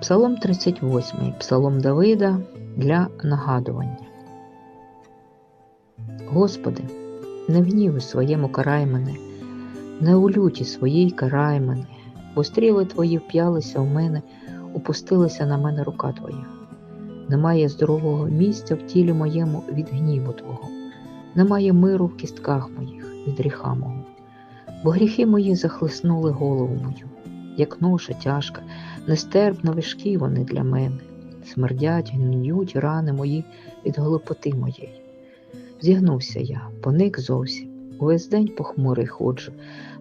Псалом 38, Псалом Давида для нагадування. Господи, не в гніві своєму карай мене, не у люті своїй карай мене, бо стріли Твої вп'ялися в мене, упустилася на мене рука Твоя. Немає здорового місця в тілі моєму від гніву Твого, немає миру в кістках моїх від гріха мого, бо гріхи мої захлиснули голову мою, як ноша тяжка, нестерпно важкі вони для мене, смердять, гниють рани мої від голопоти моєї. Зігнувся я, поник зовсім, увесь день похмурий ходжу,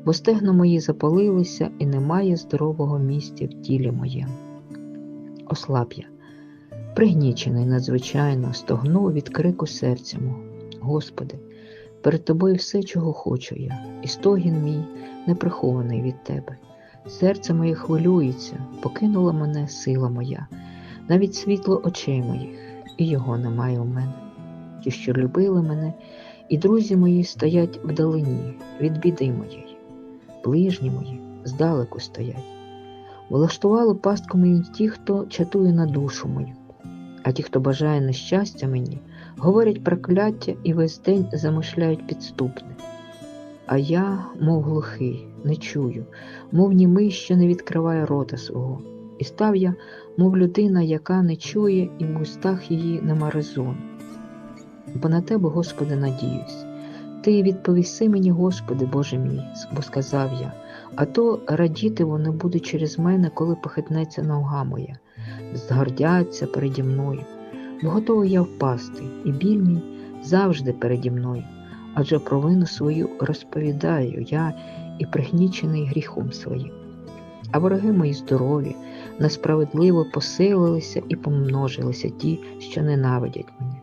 бо стегна мої запалилися, і немає здорового місця в тілі моєму. Ослаб я, пригнічений надзвичайно, стогну від крику серця мого. Господи, перед тобою все, чого хочу я, і стогін мій не прихований від тебе. Серце моє хвилюється, покинула мене сила моя, навіть світло очей моїх, і його немає у мене. Ті, що любили мене, і друзі мої стоять вдалині від біди моєї, ближні мої здалеку стоять. Влаштували пастку мені ті, хто чатує на душу мою, а ті, хто бажає нещастя мені, говорять прокляття і весь день замишляють підступне. А я, мов глухий, не чую, мов німий, що не відкриває рота свого. І став я, мов людина, яка не чує, і в устах її нема резону. Бо на тебе, Господи, надіюсь. Ти відповіси мені, Господи, Боже мій, бо сказав я, а то радіти вони будуть через мене, коли похитнеться нога моя, згордяться переді мною, бо готовий я впасти, і біль мій завжди переді мною адже провину свою розповідаю я і пригнічений гріхом своїм. А вороги мої здорові, несправедливо посилилися і помножилися ті, що ненавидять мене.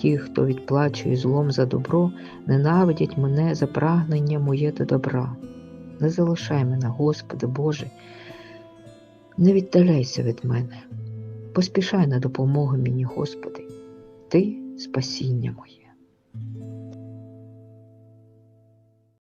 Ті, хто відплачує злом за добро, ненавидять мене за прагнення моє до добра. Не залишай мене, Господи Боже, не віддаляйся від мене, поспішай на допомогу мені, Господи, Ти спасіння моє.